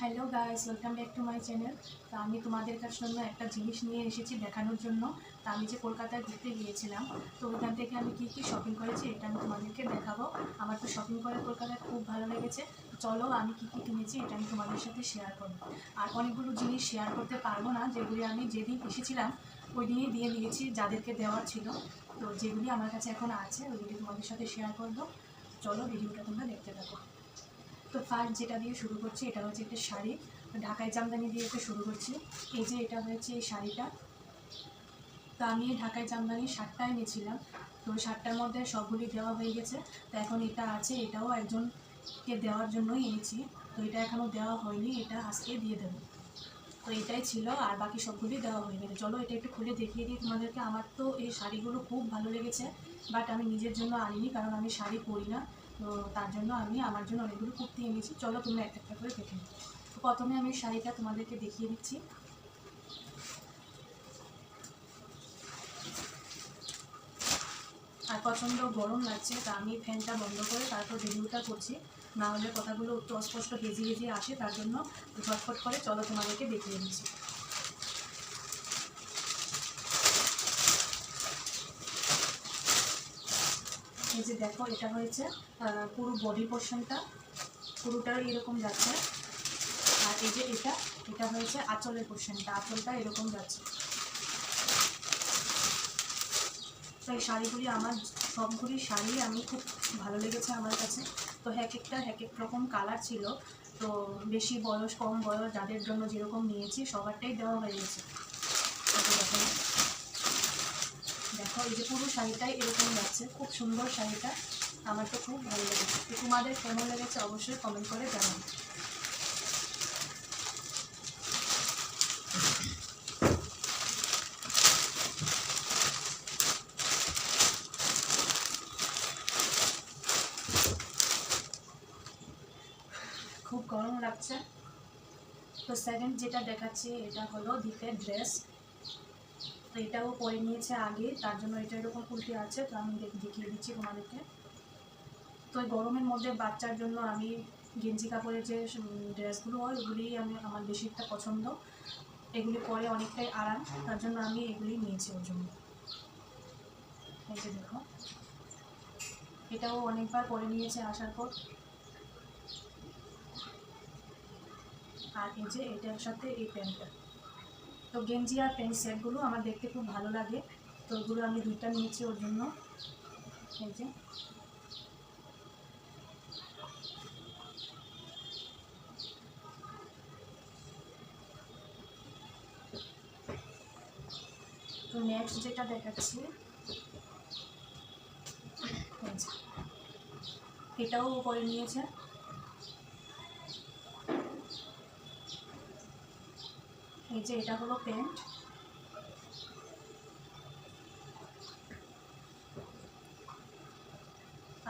Hello guys welcome back to my channel তো আমি তোমাদের কাছ জন্য একটা জিনিস নিয়ে এসেছি দেখানোর জন্য। তো আমি যে কলকাতায় ঘুরতে গিয়েছিলাম, তো ওইখান থেকে আমি কী কী শপিং করেছি এটা আমি তোমাদেরকে দেখাবো। আমার তো শপিং করে কলকাতায় খুব ভালো লেগেছে। চলো আমি কী কী কিনেছি এটা আমি তোমাদের সাথে শেয়ার করব। আর অনেকগুলো জিনিস শেয়ার করতে পারব না, যেগুলি আমি যেদিন এসেছিলাম ওই দিনই দিয়ে দিয়েছি, যাদেরকে দেওয়ার ছিল। তো যেগুলি আমার কাছে এখন আছে, ওইগুলি তোমাদের সাথে শেয়ার করব। চলো ভিডিওটা তোমরা দেখতে থাকো। তো ফার্স্ট যেটা দিয়ে শুরু করছি, এটা হচ্ছে একটা শাড়ি। ঢাকায় জামদানি দিয়ে একটা শুরু করছি। এই যে এটা হয়েছে এই শাড়িটা। তো আমি ঢাকায় জামদানি শার্টটা এনেছিলাম তো শার্টটার মধ্যে সবগুলি দেওয়া হয়ে গেছে। তো এখন এটা আছে, এটাও একজনকে দেওয়ার জন্যই এনেছি। তো এটা এখনও দেওয়া হয়নি, এটা আজকে দিয়ে দেবো। তো এটাই ছিল, আর বাকি সবগুলি দেওয়া হয়ে গেছে। চলো এটা একটু খুলে দেখিয়ে দিই তোমাদেরকে। আমার তো এই শাড়িগুলো খুব ভালো লেগেছে, বাট আমি নিজের জন্য আনিনি, কারণ আমি শাড়ি পরি না। তো তার জন্য আমি, আমার জন্য অনেকগুলো কুর্তি এনেছি। চলো তোমরা একটা একটা করে দেখে তো প্রথমে আমি শাড়িটা তোমাদেরকে দেখিয়ে দিচ্ছি। আর প্রচণ্ড গরম লাগছে, তা আমি ফ্যানটা বন্ধ করে তারপর ভিডিওটা করছি। না হলে কথাগুলো একটু অস্পষ্ট ভেজে ভেজে আসে, তার জন্য ঝটফট করে চলো তোমাদেরকে দেখিয়ে দিচ্ছি। এই যে দেখো, এটা হয়েছে পুরো বডি পোর্শনটা পুরোটা এরকম যাচ্ছে। আর এই যে এটা এটা হয়েছে আঁচলের পোর্শনটা আঁচলটা এরকম যাচ্ছে। তো এই শাড়িগুলি আমার, সবগুলি শাড়ি আমি খুব ভালো লেগেছে আমার কাছে। তো এক একটা, এক এক রকম কালার ছিল। তো বেশি বয়স, কম বয়স, যাদের জন্য যেরকম নিয়েছি, সবারটাই দেওয়া হয়ে গেছে এই যে দেখো দেখো, এই যে পুরো শাড়িটাই এরকম যাচ্ছে খুব সুন্দর শাড়িটা। আমার তো খুব ভালো লেগেছে। তো তোমাদের কেমন লেগেছে অবশ্যই কমেন্ট করে জানাবে। খুব গরম লাগছে। তো সেকেন্ড যেটা দেখাচ্ছি, এটা হলো দীপের ড্রেস তো এটাও পরে নিয়েছে আগে, তার জন্য এটা এরকম কুর্তি আছে, তো আমি দেখ- দেখিয়ে দিচ্ছি তোমাদেরকে। তো এই গরমের মধ্যে বাচ্চার জন্য আমি গেঞ্জি কাপড়ের যে ড্রেসগুলো হয় ওগুলি আমি আমার বেশি একটা পছন্দ। এগুলি পরে অনেকটাই আরাম, তার জন্য আমি এগুলি নিয়েছি ওর জন্য। এই যে দেখো। এটাও অনেকবার পরে নিয়েছে আসার পর। আর এই যে এটার সাথে এই প্যান্টটা। তো গেঞ্জি আর প্যান্ট সেটগুলো আমার দেখতে খুব ভালো লাগে। তো ওগুলো আমি দুইটা নিয়েছি ওর জন্য। এই যে। তো নেক্সট যেটা দেখাচ্ছি এটাও করে নিয়েছে। এই যে এটা হলো প্যান্ট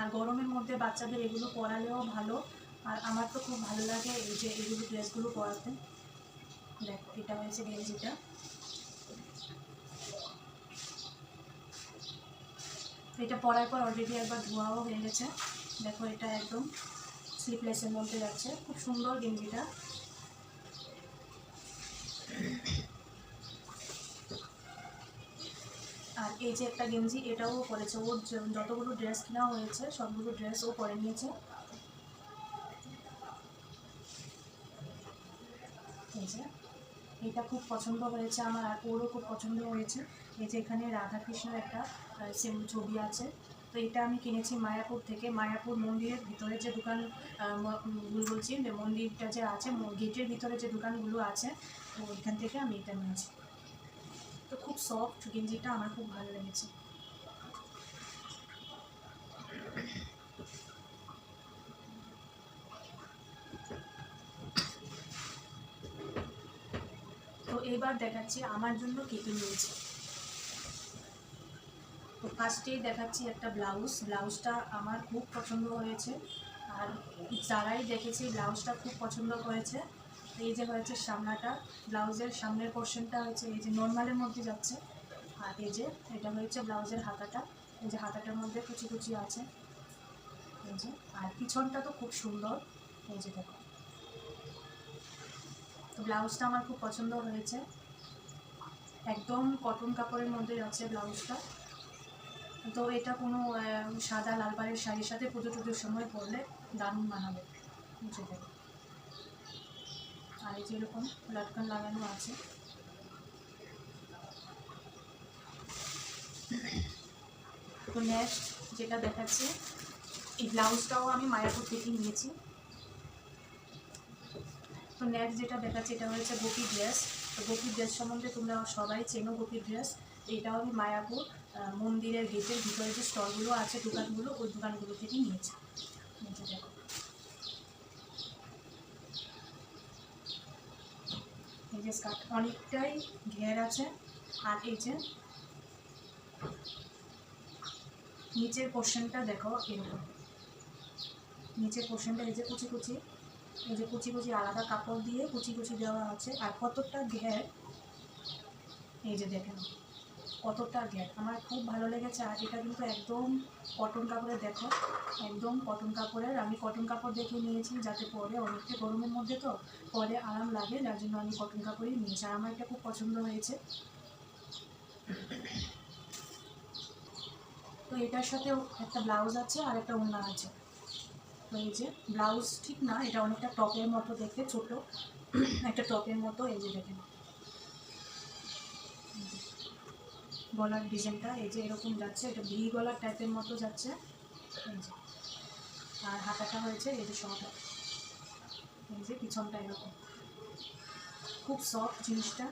আর গরমের মধ্যে বাচ্চাদের এগুলো পরালেও ভালো। আর আমার তো খুব ভালো লাগে এই যে এগুলো ড্রেসগুলো পরাতে। দেখো, এটা হয়েছে গেঞ্জিটা। এটা পরার পর অলরেডি একবার ধোয়াও হয়ে গেছে। দেখো, এটা একদম স্লিপলেসের মধ্যে যাচ্ছে। খুব সুন্দর গেঞ্জিটা। এই যে একটা গেঞ্জি, এটাও পরেছে। ওর যতগুলো ড্রেস কেনা হয়েছে, সবগুলো ড্রেস ও পরে নিয়েছে। এটা খুব পছন্দ হয়েছে আমার, আর ওরও খুব পছন্দ হয়েছে। এই যে এখানে রাধাকৃষ্ণের একটা সেম ছবি আছে। তো এটা আমি কিনেছি মায়াপুর থেকে। মায়াপুর মন্দিরের ভিতরে যে দোকান বলছি মন্দিরটা যে আছে গেটের ভিতরে যে দোকানগুলো আছে, তো ওইখান থেকে আমি এটা নিয়েছি। তো খুব সফট গেঞ্জিটা আমার খুব ভালো লেগেছে। তো এবার দেখাচ্ছি আমার জন্য কী কী নিয়েছি। তো ফার্স্টেই দেখাচ্ছি একটা ব্লাউজ ব্লাউজটা আমার খুব পছন্দ হয়েছে। আর যারাই দেখেছি ব্লাউজটা খুব পছন্দ করেছে এই যে হয়েছে সামনাটা, ব্লাউজের সামনের পোর্শনটা হচ্ছে এই যে নর্মালের মধ্যে যাচ্ছে। আর এই যে এটা হয়েছে ব্লাউজের হাতাটা, এই যে হাতাটার মধ্যে কুচি কুচি আছে। এই যে, আর পিছনটা তো খুব সুন্দর। এই যে দেখো। তো ব্লাউজটা আমার খুব পছন্দ হয়েছে। একদম কটন কাপড়ের মধ্যে যাচ্ছে ব্লাউজটা। তো এটা কোনো সাদা লাল পাড়ের শাড়ির সাথে পুজো টুজোর সময় পরলে দারুণ মানাবে। দেবে আর যেরকম লটকন লাগানো আছে। তো নেক্সট যেটা দেখাচ্ছে, এই ব্লাউজটাও আমি মায়াপুর থেকে নিয়েছি। তো নেক্সট যেটা দেখাচ্ছে, এটা হচ্ছে গোপী ড্রেস তো গোপী ড্রেস সম্বন্ধে তোমরা সবাই চেনো গোপী ড্রেস এটাও আমি মায়াপুর মন্দিরের গেটের ভিতরে যে স্টলগুলো আছে, দোকানগুলো, ওই দোকানগুলো থেকে নিয়েছি। দেখো। যে স্কার্ট অনেকটাই ঘের আছে। আর এই যে নিচের পোর্শনটা দেখো এরকম। নিচের পোর্শনটা এই যে কুচি কুচি। এই যে কুচি কুচি আলাদা কাপড় দিয়ে কুচি কুচি দেওয়া আছে। আর কতটা ঘের? এই যে দেখেন কতটা ঘের আমার খুব ভালো লেগেছে। আর এটা কিন্তু একদম কটন কাপড়ের দেখো, একদম কটন কাপড়ের। আমি কটন কাপড় দেখে নিয়েছি যাতে পরে অনেকটা গরমের মধ্যে তো পরে আরাম লাগে, যার জন্য আমি কটন কাপড়ই নিয়েছি। আর আমার এটা খুব পছন্দ হয়েছে। তো এটার সাথে একটা ব্লাউজ আছে আর একটা ওড়না আছে। তো এই যে ব্লাউজ ঠিক না, এটা অনেকটা টপের মতো দেখতে, ছোট। একটা টপের মতো, এই যে দেখেন। গলার ডিজাইনটা, এই যে এরকম যাচ্ছে, এটা ভি গলার টাইপের মতো যাচ্ছে। আর হাতাটা হয়েছে এই যে শর্ট এই যে পিছনটা এরকম। খুব সফট জিনিসটা।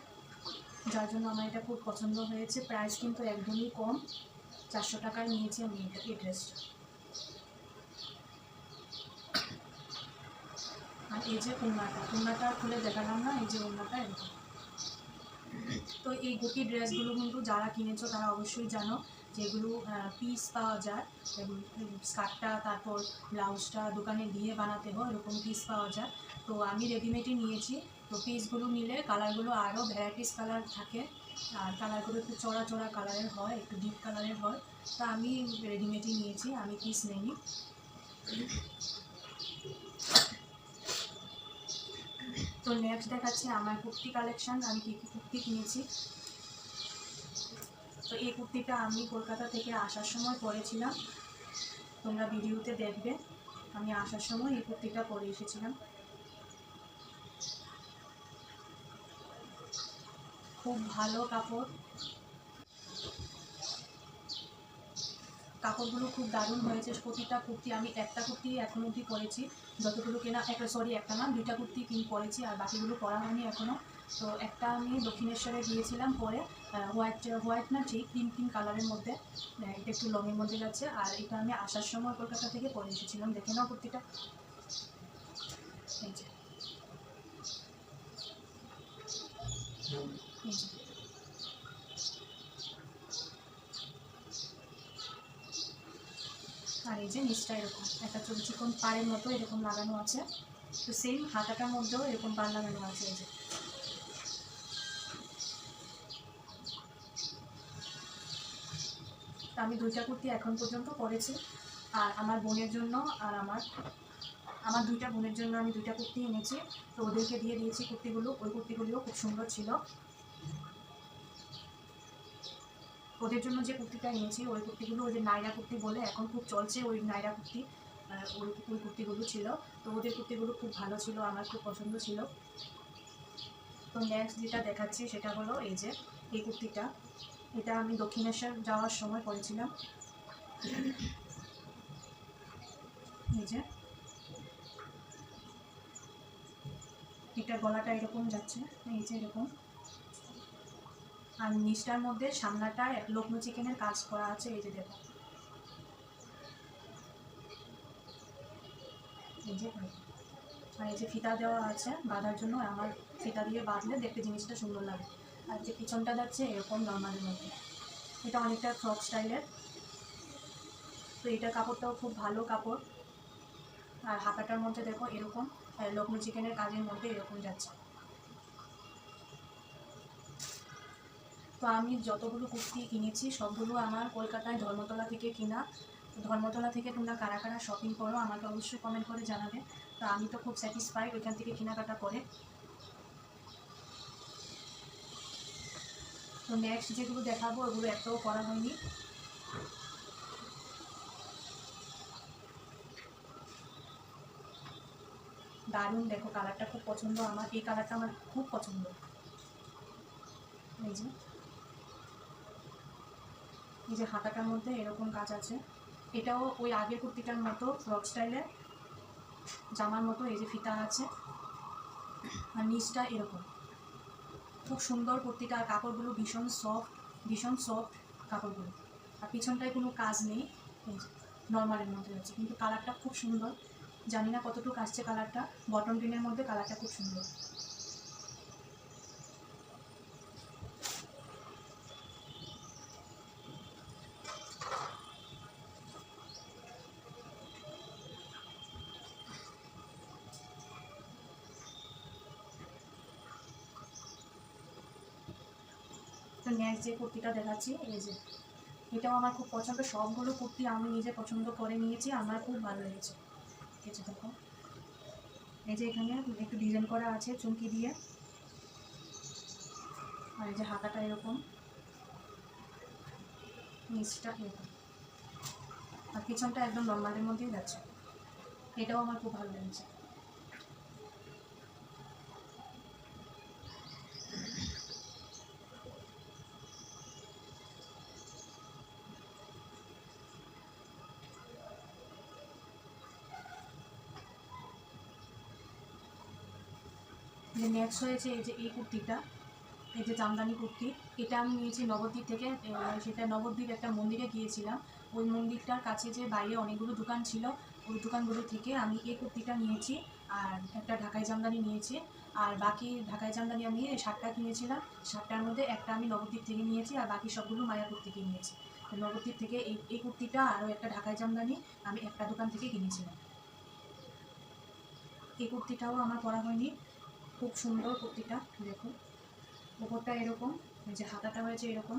যার জন্য আমার এটা খুব পছন্দ হয়েছে। প্রাইস কিন্তু একদমই কম। চারশো টাকায় নিয়েছি আমি এটা, এই ড্রেসটা আর এই যে ওড়নাটা। ওড়নাটা খুলে দেখালাম না, এই যে ওড়নাটা এরকম। তো এই গুটি ড্রেসগুলো কিন্তু যারা কিনেছো তারা অবশ্যই জানো যেগুলো পিস পাওয়া যায় স্কার্টটা তারপর ব্লাউজটা দোকানে দিয়ে বানাতে হয়, এরকম পিস পাওয়া যায়। তো আমি রেডিমেডই নিয়েছি। তো পিসগুলো নিলে কালারগুলো আরও ভ্যারাইটিস কালার থাকে। আর কালারগুলো একটু চড়া চড়া কালারের হয়, একটু ডিপ কালারের হয়। তা আমি রেডিমেডই নিয়েছি, আমি পিস নেইনি। তো নেক্সট দেখাচ্ছি আমার কুর্তি কালেকশান আমি কী কী কুর্তি কিনেছি। তো এই কুর্তিটা আমি কলকাতা থেকে আসার সময় পরেছিলাম। তোমরা ভিডিওতে দেখবে, আমি আসার সময় এই কুর্তিটা পরে এসেছিলাম। খুব ভালো কাপড় কাপড়গুলো খুব দারুণ হয়েছে। প্রতিটা কুর্তি আমি একটা কুর্তি এখন অবধি পরেছি। যতগুলো কেনা একটা সরি একটা না, দুইটা কুর্তি কিন, পরেছি আর বাকিগুলো পরা হয়নি এখনও তো একটা আমি দক্ষিণেশ্বরে গিয়েছিলাম পরে হোয়াইট হোয়াইট না ঠিক পিঙ্ক পিঙ্ক কালারের মধ্যে। এটা একটু লংয়ের মধ্যে যাচ্ছে আর এটা আমি আসার সময় কলকাতা থেকে পরে এসেছিলাম। দেখে নাও কুর্তিটা। এই যে। এই যে। আর এই যে নিচটা এরকম, একটা ছোটো চিকন পাড়ের মতো এরকম লাগানো আছে। তো সেম হাতাটার মধ্যেও এরকম পাড় লাগানো আছে এই যে। আমি দুইটা কুর্তি এখন পর্যন্ত পরেছি, আর আমার বোনের জন্য আর আমার আমার দুইটা বোনের জন্য আমি দুইটা কুর্তি এনেছি। তো ওদেরকে দিয়ে দিয়েছি কুর্তিগুলো, ওই কুর্তিগুলিও খুব সুন্দর ছিল। ওদের জন্য যে কুর্তিটা এনেছি ওই কুর্তিগুলো যে নাইরা কুর্তি বলে, এখন খুব চলছে ওই নাইরা কুর্তি। ওই ওই কুর্তিগুলো ছিল। তো ওদের কুর্তিগুলো খুব ভালো ছিল, আমার খুব পছন্দ ছিল। তো নেক্সট যেটা দেখাচ্ছি সেটা হলো এই যে, এই কুর্তিটা। এটা আমি দক্ষিণেশ্বর যাওয়ার সময় পরেছিলাম। এই যে। এটা গলাটা এরকম যাচ্ছে, এই যে এরকম। আর নিচটার মধ্যে সামনাটা লগ্নো চিকেনের কাজ করা আছে, এই যে দেখো। আর এই যে ফিতা দেওয়া আছে, বাঁধার জন্য আমার ফিতা দিয়ে বাঁধলে দেখতে জিনিসটা সুন্দর লাগে। আর যে পিছনটা যাচ্ছে, এরকম নর্মালের মধ্যে। এটা অনেকটা ফ্রক স্টাইলের। তো এটা কাপড়টাও খুব ভালো কাপড়। আর হাতাটার মধ্যে দেখো, এরকম লগ্নো চিকেনের কাজের মধ্যে এরকম যাচ্ছে। তো আমি যতগুলো কুর্তি কিনেছি, সবগুলো আমার কলকাতায় ধর্মতলা থেকে কিনা। ধর্মতলা থেকে তোমরা কারা কারা শপিং করো, আমাকে অবশ্যই কমেন্ট করে জানাবে। তো আমি তো খুব স্যাটিসফাইড ওইখান থেকে কেনাকাটা করে। তো নেক্সট যেগুলো দেখাবো, ওগুলো একটাও করা হয়নি। দারুণ, দেখো কালারটা খুব পছন্দ। আমার এই কালারটা আমার খুব পছন্দ। এই যে। এই যে হাতাটার মধ্যে এরকম কাজ আছে। এটাও ওই আগের কুর্তিটার মতো ফ্রক স্টাইলে জামার মতো এই যে ফিতা আছে। আর নিচটা এরকম। খুব সুন্দর কুর্তিটা, আর কাপড়গুলো ভীষণ সফট ভীষণ সফট কাপড়গুলো। আর পিছনটায় কোনো কাজ নেই নর্মালের মধ্যে আছে কিন্তু কালারটা খুব সুন্দর। জানি না কতটুকু আসছে কালারটা। বটন গ্রিনের মধ্যে কালারটা খুব সুন্দর। তো নেক্সট যে কুর্তিটা দেখাচ্ছি, এই যে। এটাও আমার খুব পছন্দ। সবগুলো কুর্তি আমি নিজে পছন্দ করে নিয়েছি, আমার খুব ভালো লেগেছে। এই যে দেখো। এই যে এখানে একটু ডিজাইন করা আছে চুমকি দিয়ে। আর এই যে হাতাটা এরকম। নিচটা এরকম। আর পিছনটা একদম নর্মালের মধ্যেই যাচ্ছে। এটাও আমার খুব ভালো লেগেছে যে নেক্সট হয়েছে এই যে, এই কুর্তিটা, এই যে জামদানি কুর্তি। এটা আমি নিয়েছি নবদ্বীপ থেকে সেটা নবদ্বীপ একটা মন্দিরে গিয়েছিলাম। ওই মন্দিরটার কাছে যে বাইরে অনেকগুলো দোকান ছিল, ওই দোকানগুলো থেকে আমি এই কুর্তিটা নিয়েছি আর একটা ঢাকাই জামদানি নিয়েছি। আর বাকি ঢাকাই জামদানি আমি সাতটা কিনেছিলাম। সাতটার মধ্যে একটা আমি নবদ্বীপ থেকে নিয়েছি আর বাকি সবগুলো মায়াপুর থেকে নিয়েছি। নবদ্বীপ থেকে এই এই কুর্তিটা আরও একটা ঢাকাই জামদানি আমি একটা দোকান থেকে কিনেছিলাম। এই কুর্তিটাও আমার পরা হয়নি। খুব সুন্দর কুর্তিটা দেখুন। ওপরটা এরকম যে হাতাটা হয়েছে এরকম।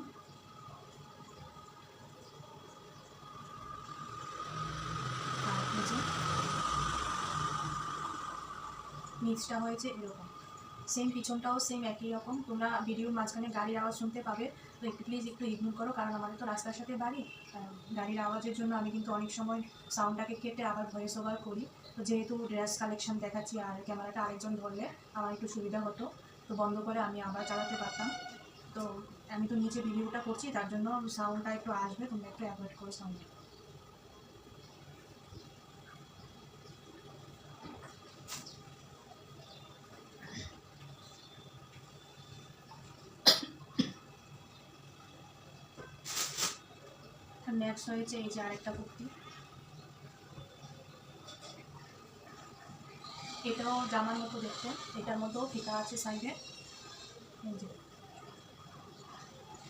নিচটা হয়েছে এরকম। সেম পিছনটাও সেম একই রকম। তোমরা ভিডিওর মাঝখানে গাড়ির আওয়াজ শুনতে পাবে। তো একটু প্লিজ একটু ইগনোর করো, কারণ আমাদের তো রাস্তার সাথে বাড়ি। গাড়ির আওয়াজের জন্য আমি কিন্তু অনেক সময় সাউন্ডটাকে কেটে আবার ভয়েস ওভার করি। তো যেহেতু ড্রেস কালেকশন দেখাচ্ছি আর ক্যামেরাটা আরেকজন ধরলে আমার একটু সুবিধা হতো। তো বন্ধ করে আমি আবার চালাতে পারতাম। তো আমি তো নিচে ভিডিওটা করছি, তার জন্য সাউন্ডটা একটু আসবে, তোমরা একটু অ্যাভয়েড করো সাউন্ড নেক্সট হয়েছে এই যে আরেকটা কুর্তি। এটাও জামার মতো দেখতে, এটার মধ্যেও ফিতা আছে যে।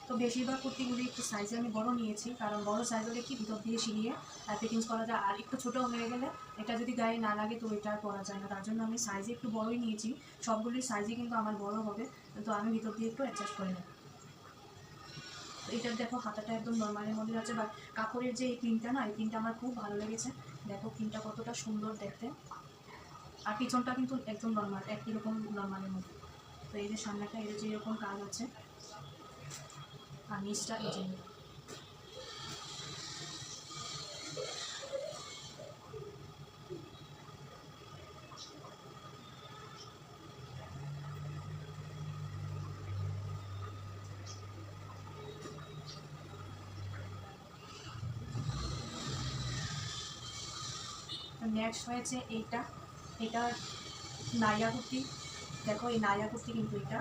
তো বেশিরভাগ কুর্তিগুলি একটু সাইজে আমি বড় নিয়েছি, কারণ বড় সাইজ হলে কি ভিতর দিয়ে সিলিয়ে ফিটিংস করা যায়। আর একটু ছোটো হয়ে গেলে এটা যদি গায়ে না লাগে তো এটা আর পরা যায় না। তার জন্য আমি সাইজে একটু বড়ই নিয়েছি। সবগুলির সাইজই কিন্তু আমার বড় হবে, তো আমি ভিতর দিয়ে একটু অ্যাডজাস্ট করে নেব। এটার দেখো, হাতাটা একদম নর্মালের মধ্যে আছে বা কাপড়ের যে এই পিনটা না, এই পিনটা আমার খুব ভালো লেগেছে। দেখো পিনটা কতটা সুন্দর দেখতে। আর পিছনটা কিন্তু একদম নর্মাল একই রকম নর্মালের মধ্যে। তো এই যে সামনেটা এর যে এরকম কাজ আছে, আর নিচটা এই যে। নেক্সট হয়েছে এইটা। এটা নাইয়া কুর্তি দেখো এই নাইয়া কুর্তি কিন্তু এটা।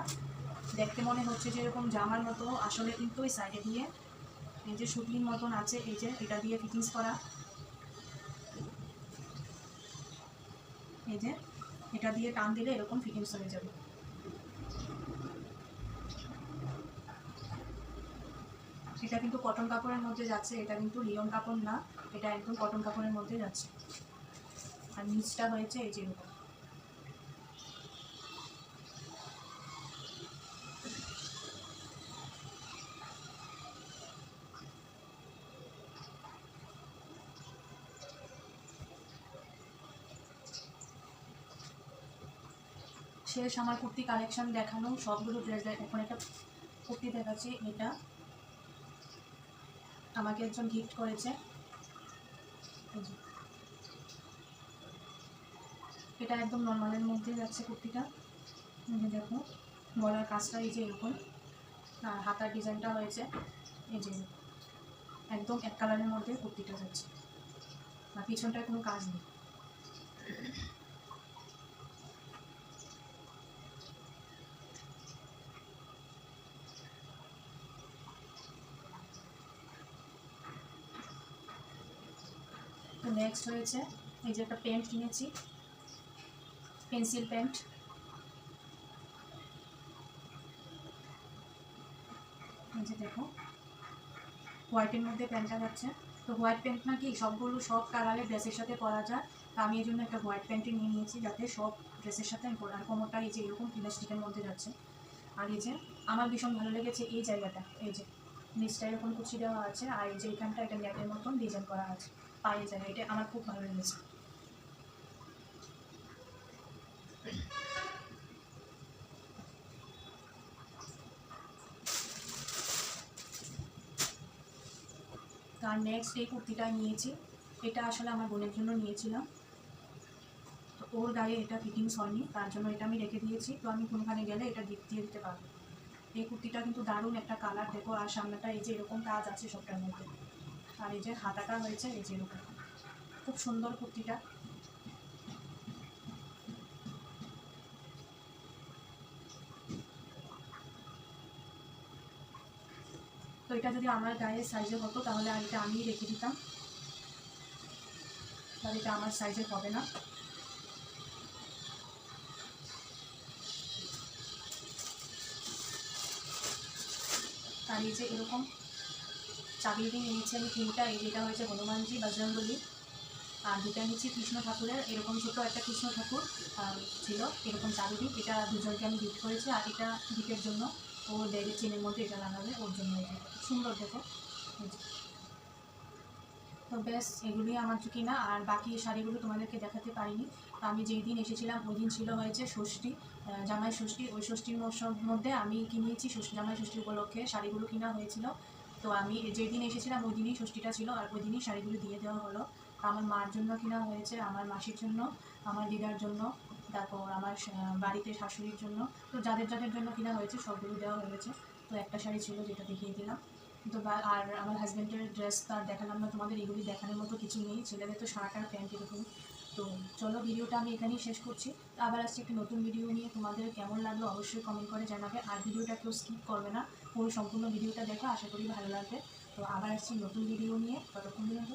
দেখতে মনে হচ্ছে যে এরকম জামার মতো। আসলে কিন্তু এই সাইডে দিয়ে এই যে শুটলির মতন আছে, এই যে এটা দিয়ে ফিটিংস করা। এই যে এটা দিয়ে টান দিলে এরকম ফিটিংস হয়ে যাবে। এটা কিন্তু কটন কাপড়ের মধ্যে যাচ্ছে, এটা কিন্তু লিওন কাপড় না, এটা একদম কটন কাপড়ের মধ্যে যাচ্ছে। আর নিচটা হয়েছে এই যে শেষ আমার কুর্তি কালেকশন দেখানো, সবগুলো ড্রেস এখন একটা কুর্তি দেখাচ্ছি, এটা। আমাকে একজন গিফট করেছে এই যে। এটা একদম নর্মালের মধ্যে যাচ্ছে কুর্তিটা। এই দেখো, গলার কাজটা এই যে এরকম। আর হাতার ডিজাইনটা হয়েছে, এই যে একদম এক কালারের মধ্যে কুর্তিটা যাচ্ছে। আর পিছনটায় কোনো কাজ নেই। নেক্সট হয়েছে, এই যে একটা পেন্ট কিনেছি। পেন্সিল এই যে দেখো হোয়াইটের মধ্যে প্যান্টটা যাচ্ছে। তো হোয়াইট প্যান্ট নাকি সবগুলো সব কালারের ড্রেসের সাথে পরা যায়। তো আমি এই জন্য একটা হোয়াইট প্যান্টই নিয়ে নিয়েছি, যাতে সব ড্রেসের সাথে আমি আর কোমরটা এই যে এরকম প্লাস্টিকের মধ্যে যাচ্ছে। আর এই যে আমার ভীষণ ভালো লেগেছে এই জায়গাটা। এই যে নিচটা এরকম কুচি দেওয়া আছে, আর এই যে এখানটা একটা নেটের মতন ডিজাইন করা আছে। পায়ের জায়গা এটা আমার খুব ভালো লেগেছে। তার নেক্সট এই কুর্তিটা নিয়েছি। এটা আসলে আমার বোনের জন্য নিয়েছিলাম। তো ওর গায়ে এটা ফিটিংস হয়নি, তার জন্য এটা আমি রেখে দিয়েছি। তো আমি কোনখানে গেলে এটা গিফট দিয়ে দিতে পারব। এই কুর্তিটা কিন্তু দারুণ একটা কালার দেখো, আর সামনেটা এই যে এরকম কাজ আছে সবটার মধ্যে। আর এই যে হাতাটা হয়েছে, এই যে এরকম। খুব সুন্দর কুর্তিটা। এটা যদি আমার গায়ের সাইজে হতো, তাহলে আর এটা আমিই রেখে দিতাম। তাহলে এটা আমার সাইজে হবে না। আর এই যে এরকম চাবি দিয়ে নিয়েছি আমি তিনটা এই যেটা হয়েছে হনুমানজি বজরঙ্গলি আর দুটা নিচ্ছি কৃষ্ণ ঠাকুরের, এরকম ছোটো একটা কৃষ্ণ ঠাকুর ছিল, এরকম চাবিদি এটা দুজনকে আমি গিফট করেছি, আর এটা গিফটের জন্য ও ব্যাগের চেনের মধ্যে এটা লাগাবে ওর জন্য সুন্দর দেখো। তো ব্যাস এগুলি আমার তো কিনা আর বাকি শাড়িগুলো তোমাদেরকে দেখাতে পারিনি। তো আমি যেই দিন এসেছিলাম, ওই দিন ছিল হয়েছে ষষ্ঠী জামাই ষষ্ঠী। ওই ষষ্ঠীর মধ্যে আমি কিনেছি ষষ্ঠী, জামাই ষষ্ঠী উপলক্ষে শাড়িগুলো কিনা হয়েছিল। তো আমি যেই দিন এসেছিলাম, ওই দিনই ষষ্ঠীটা ছিল, আর ওই দিনই শাড়িগুলো দিয়ে দেওয়া হলো। আমার মার জন্য কিনা হয়েছে, আমার মাসির জন্য, আমার দিদার জন্য। তারপর আমার বাড়িতে শাশুড়ির জন্য, তো যাদের যাদের জন্য কিনা হয়েছে, সবগুলো দেওয়া হয়েছে তো একটা শাড়ি ছিল যেটা দেখিয়ে দিলাম। তো আর আমার হাজব্যান্ডের ড্রেস তার দেখালাম না, তোমাদের এগুলি দেখানোর মতো কিছু নেই। ছেলেদের তো শার্ট আর প্যান্ট এরকম। তো চলো, ভিডিওটা আমি এখানেই শেষ করছি। আবার আসছি একটি নতুন ভিডিও নিয়ে। তোমাদের কেমন লাগল অবশ্যই কমেন্ট করে জানাবে। আর ভিডিওটা কেউ স্কিপ করবে না। পুরো সম্পূর্ণ ভিডিওটা দেখো, আশা করি ভালো লাগবে। তো আবার আসছি নতুন ভিডিও নিয়ে। ততক্ষণ পর্যন্ত